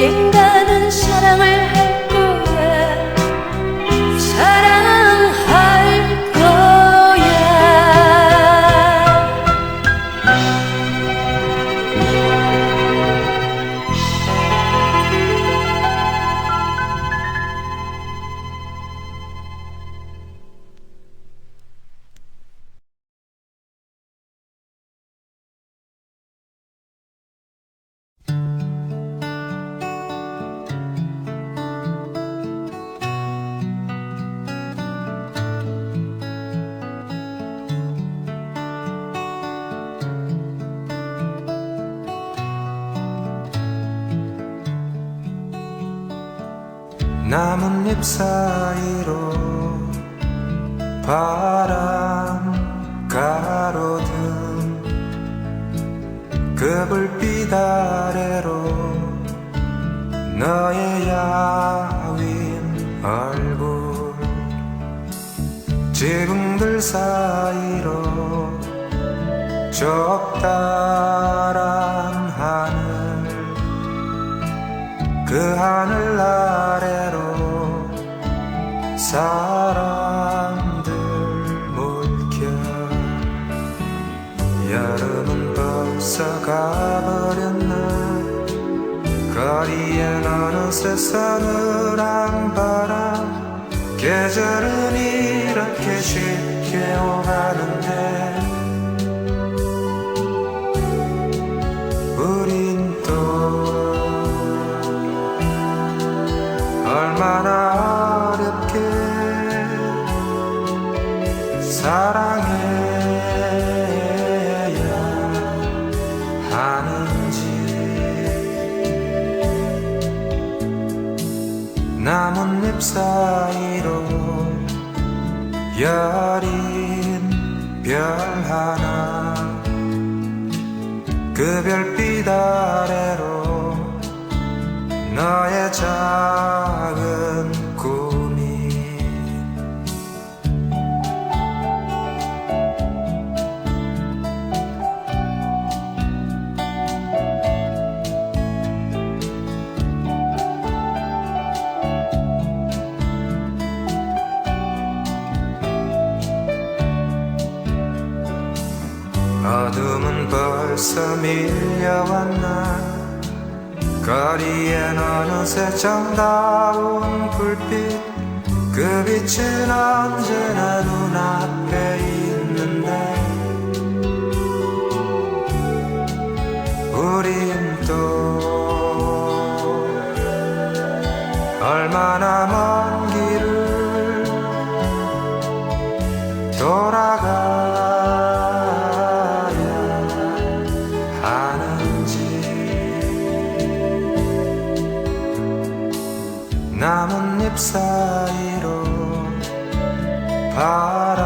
Jenga 나뭇잎 사이로 바람 가로등 그 불빛 아래로 너의 야윈 얼굴 지붕들 사이로 적다란 하늘 그 하늘 사람들 물결. 여름은 벌써 가버렸나 거리에 어느새 서늘한 바람. 계절은 빛은 언제나 바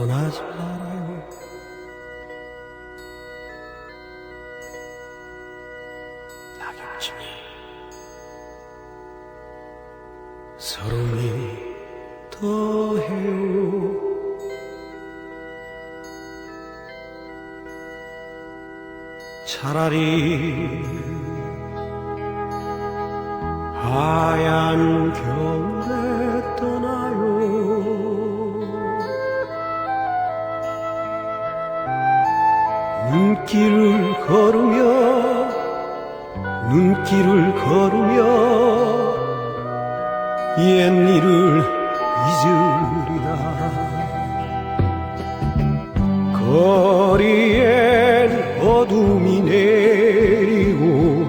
떠나지 말아요. 낙엽치니 서름이 더해요. 차라리 하얀 겨울에 눈길을 걸으며 눈길을 걸으며 옛일을 잊으리라. 거리엔 어둠이 내리고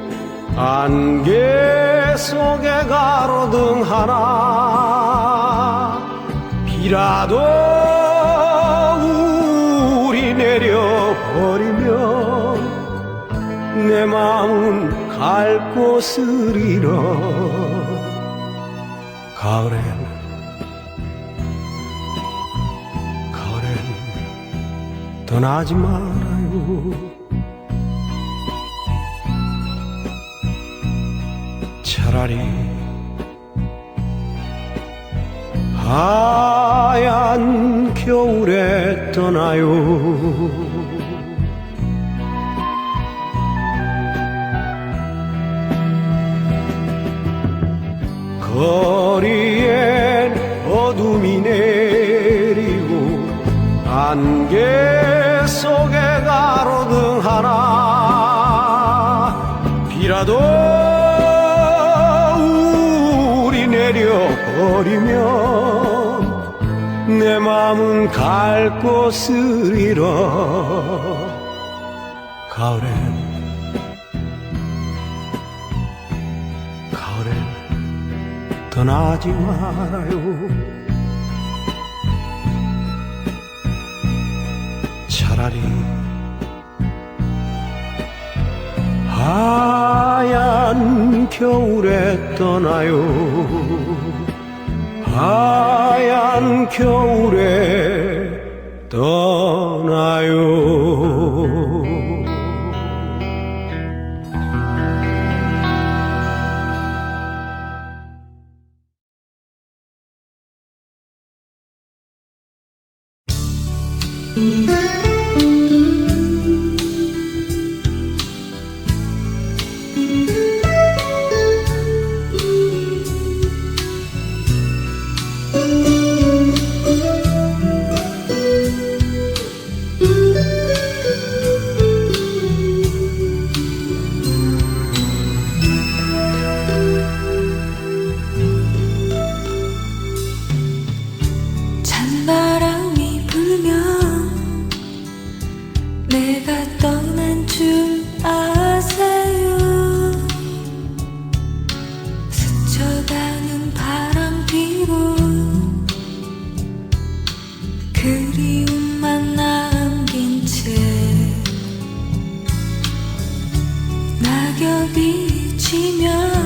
안개 속에 가로등 하나 비라 곳을 잃어 가을엔 가을엔 떠나지 말아요. 차라리 하얀 겨울에 떠나요 거리엔 어둠이 내리고 안개 속에 가로등 하나 비라도 우리 내려버리면 내 마음은 갈 곳을 잃어 가을엔 떠나지 말아요. 차라리 하얀 겨울에 떠나요. 하얀 겨울에 떠나요 낙엽이 지면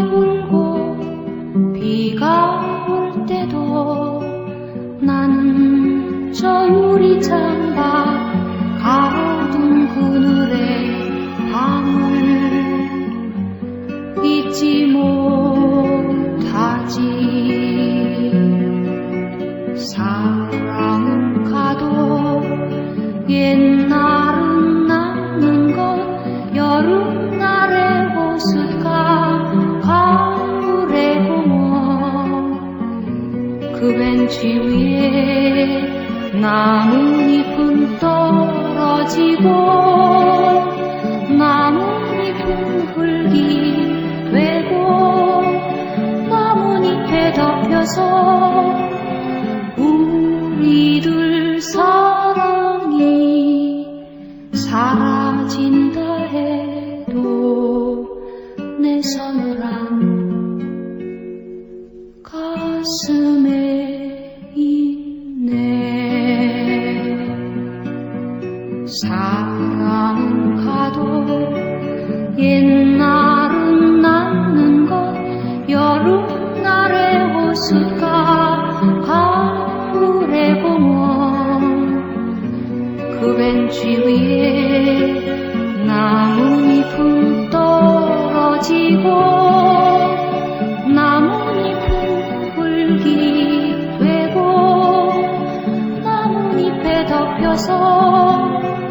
Thank you. 벤치 위에 나뭇잎은 떨어지고 나뭇잎은 흙이 되고 나뭇잎에 덮여서 우리 둘 사랑이 사라진다 해도 내 서늘한 가슴에 나뭇